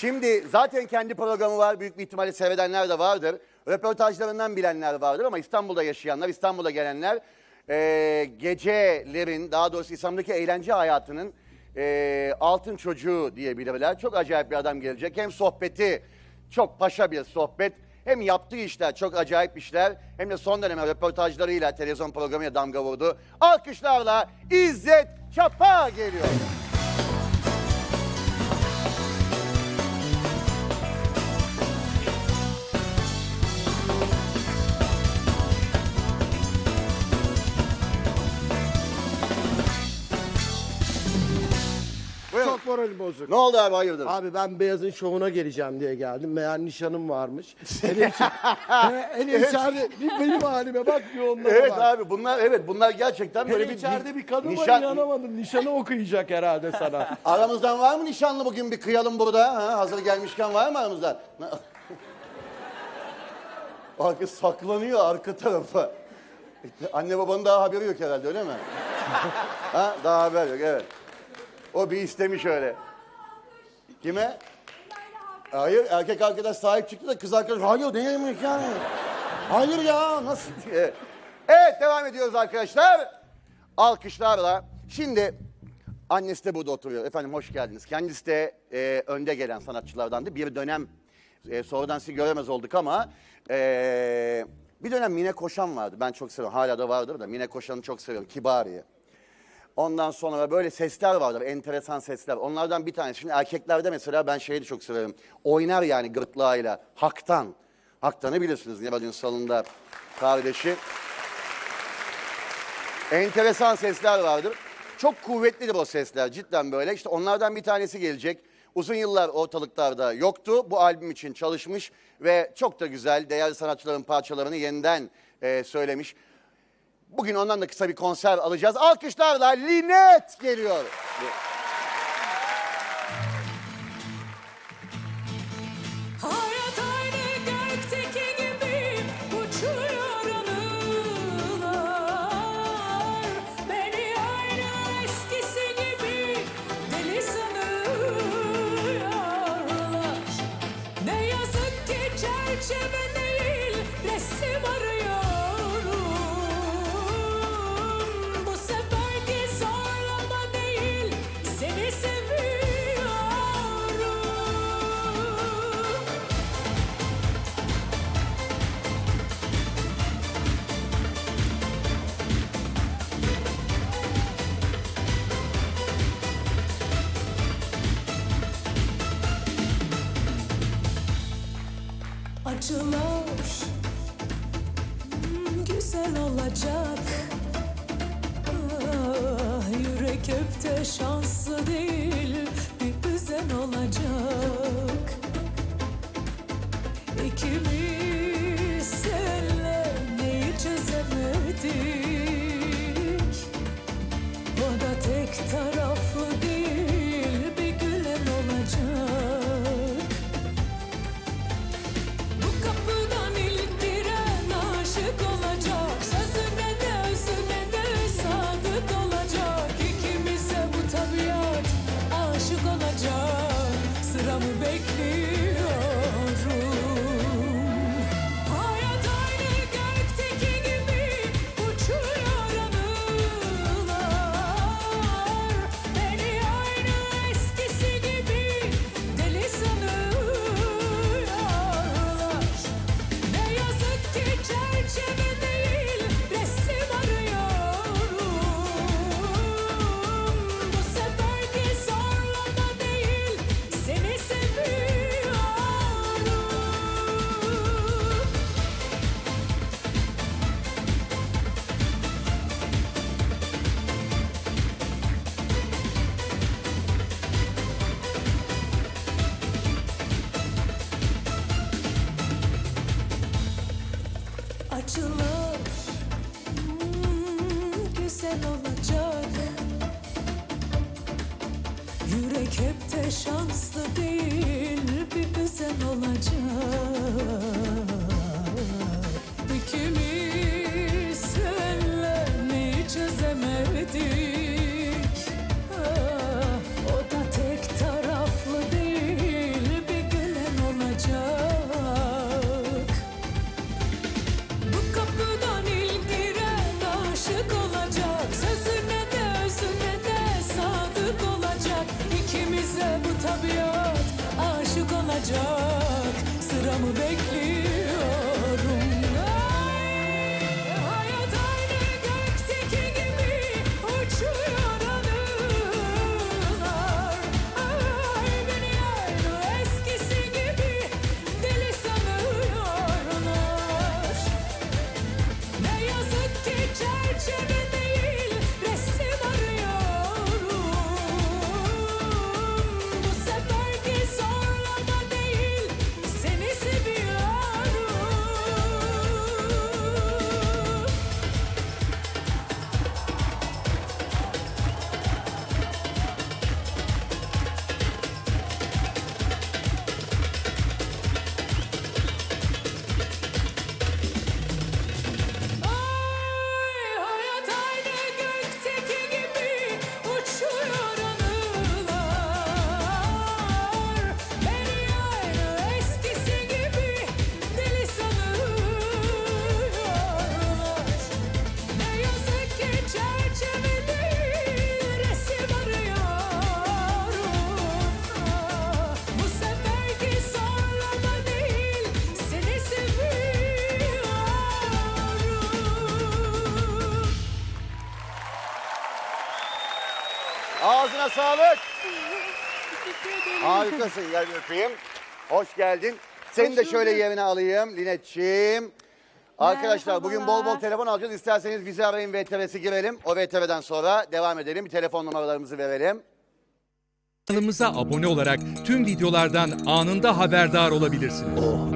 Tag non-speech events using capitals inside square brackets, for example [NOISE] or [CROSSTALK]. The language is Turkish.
Şimdi zaten kendi programı var. Büyük bir ihtimalle seyredenler de vardır. Röportajlarından bilenler vardır ama İstanbul'da yaşayanlar, İstanbul'a gelenler eee, gecelerin, daha doğrusu İstanbul'daki eğlence hayatının eee, altın çocuğu diyebilirler. Çok acayip bir adam gelecek. Hem sohbeti çok paşa bir sohbet. Hem yaptığı işler çok acayip işler. Hem de son dönem röportajlarıyla televizyon programına damga vurdu. Alkışlarla İzzet Çapa geliyor. Çok moralim bozuk. Ne oldu abi hayırdır? Abi ben Beyaz'ın şovuna geleceğim diye geldim. Meğer nişanım varmış. He, hele içeride bir benim halime bak bir onlara Evet bak. abi bunlar evet bunlar gerçekten böyle Hele bir içeride bir kadın var inanamadım. Nişanı okuyacak herhalde sana. [LAUGHS] Aramızdan var mı nişanlı bugün bir kıyalım burada? Ha? Hazır gelmişken var mı aramızdan? [LAUGHS] Arka saklanıyor arka tarafa. Anne babanın daha haberi yok herhalde öyle mi? [LAUGHS] ha? Daha haber yok evet. O bir istemiş öyle. Kime? Hayır erkek arkadaş sahip çıktı da kız arkadaş hayır ne yemek yani? Hayır ya nasıl [LAUGHS] diye. Evet devam ediyoruz arkadaşlar. Alkışlarla. Şimdi annesi de burada oturuyor. Efendim hoş geldiniz. Kendisi de e, önde gelen sanatçılardandı. Bir dönem e, sonradan sizi göremez olduk ama e, bir dönem Mine Koşan vardı. Ben çok seviyorum. Hala da vardır da Mine Koşan'ı çok seviyorum. Kibariye. Ondan sonra böyle sesler vardır, enteresan sesler. Onlardan bir tanesi. Şimdi erkeklerde mesela ben şeyi de çok severim. Oynar yani gırtlağıyla. Haktan. Haktan'ı bilirsiniz Nibal Ünsal'ın kardeşi. Enteresan sesler vardır. Çok kuvvetlidir o sesler cidden böyle. İşte onlardan bir tanesi gelecek. Uzun yıllar ortalıklarda yoktu. Bu albüm için çalışmış ve çok da güzel değerli sanatçıların parçalarını yeniden e, söylemiş. Bugün ondan da kısa bir konser alacağız. Alkışlarla Linet geliyor. Güzel olacak. Ah, Yürek de şanslı değil bir üzen olacak olacak. İkimiz senle mi çözemedik ah, O da tek taraflı değil bir gelen olacak. Bu kapıdan ilk aşık olacak. Sözüne de özüne de sadık olacak. İkimize bu tabiat aşık olacak. Ağzına sağlık. Harikasın. Gel bir öpeyim. Hoş geldin. Seni de şöyle yerine alayım Linetçiğim. Arkadaşlar bugün bol bol telefon alacağız. İsterseniz bizi arayın VTR'si girelim. O VTR'den sonra devam edelim. Bir telefon numaralarımızı verelim. Kanalımıza abone olarak tüm videolardan anında haberdar olabilirsiniz. Oh.